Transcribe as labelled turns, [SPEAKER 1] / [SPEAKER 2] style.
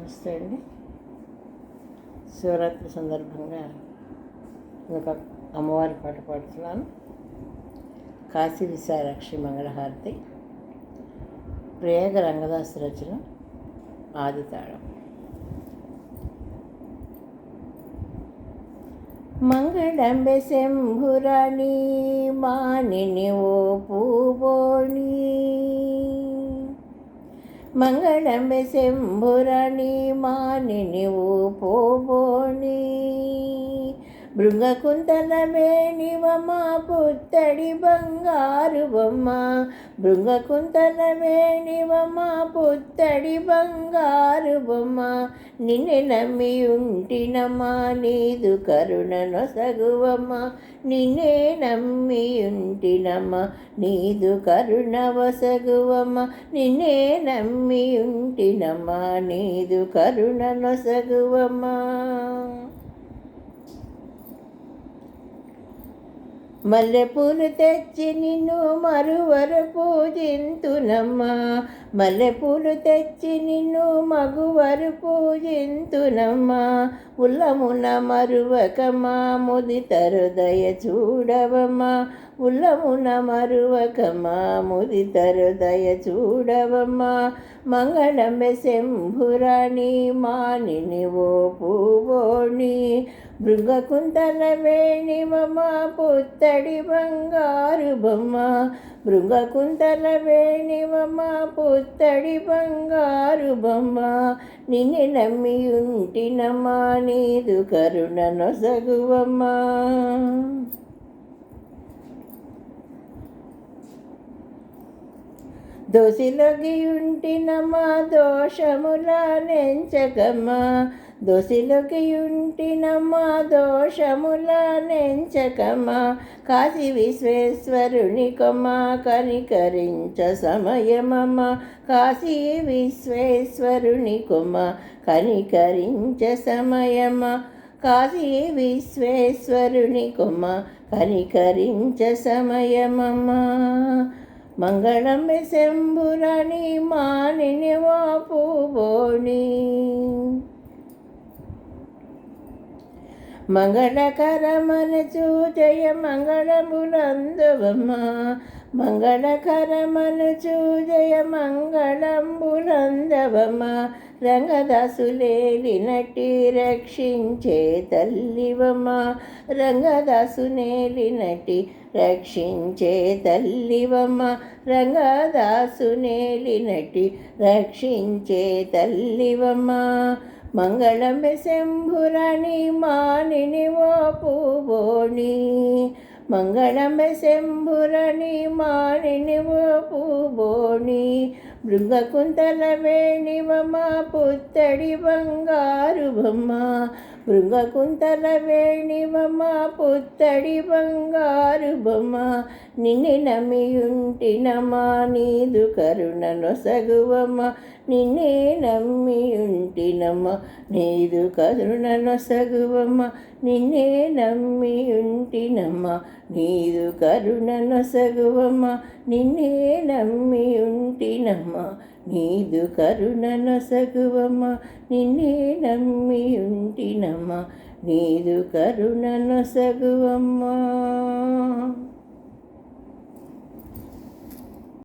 [SPEAKER 1] నమస్తే అండి. శివరాత్రి సందర్భంగా ఒక అమ్మవారి పాట పాడుతున్నాను. కాశీ విశాలక్షి మంగళహారతి ప్రయాగ రంగదాస్ రచన ఆదితాళం మంగళంబే మంగళంబె శంభురాణి మానిని ఓ పూబోణి. మంగళంబె శంభురాణి మానిని ఓ పోబోణి భృంగకుంతల పుత్తడి బంగారు బొమ్మ. భృంగకుంతల వేణివమ్మ పుత్తడి బంగారు బొమ్మ. నిన్నే నమ్మి ఉంటినమ్మా నీదు కరుణను సగువమ్మ నిన్నే నమ్మి ఉంటినమ్మా నీదు కరుణ వసగువమ్మ. నిన్నే నమ్మి ఉంటినమ్మా నీదు కరుణ నొసగువమ్మా. మల్లెపూలు తెచ్చి నిన్ను మరువర పూజింతునమ్మా. మల్లెపూలు తెచ్చి నిన్ను మగువరు పూజింతునమ్మా. ఉల్లమున మరువకమా ముదితరుదయ చూడవమ్మా. ఉల్లమున మరువకమా ముదితరుదయ చూడవమ్మా. మంగళమె శంభురాణి మానిని ఓ పూవోణి మృగకుంతల వేణిమమ పుత్తడి బంగారు బొమ్మ. భృంగకుంతల వేణిమమ పుత్తడి బంగారు బొమ్మ. నిన్ను నమ్మి ఉంటినమ్మా నీదు కరుణ నొసగువమ్మా. దోసిలోకి ఉంటినమ్మా దోషముల నెంచకమ్మా దోసిలోకి ఉంటినమ్మా దోషముల నెంచకమ్మా కాశీ విశ్వేశ్వరుని కొమ్మ కనికరించ సమయమమ్మ. కాశీ విశ్వేశ్వరుని కొమ్మ కనికరించ సమయమా కాశీ విశ్వేశ్వరుని కొమ్మ కనికరించ సమయమమ్మా. మంగళమే శంభురని మానిని వాపుబోని మంగళకరమనచు జయ మంగళములందువమ్మ మంగళకరమనచు జయ మంగళంబులందవమ్మ రంగదాసులేలినటి రక్షించే తల్లివమ్మ. రంగదాసునేలినటి రక్షించే తల్లివమ్మ. రంగదాసునేలినటి రక్షించే తల్లివమ్మ. మంగళంబె శంభురణి మానిని ఓ పూబోణి మంగళంబె శంభురణి మానిని ఓ పూబోణి భృంగకుంతల వేణివమ పుత్తడి బంగారు బొమ్మ. భృంగకుంతల వేణివమ పుత్తడి బంగారు బొమ్మ నిన్ను నమ్మియుంటినమా నీదు కరుణ నొసగువమ్మ నిన్నే నమ్మి నీదు కరుణ నొసగువమ్మ నిన్నే నమ్మి నీదు కరుణ నొసగువమ్మ నిన్నే నమ్మియుంటి పుట్టినమ్మ నీదు కరుణ నొసగువమ్మ నిన్నే నమ్మి ఉంటినమ్మ నీదు కరుణ నొసగువమ్మ.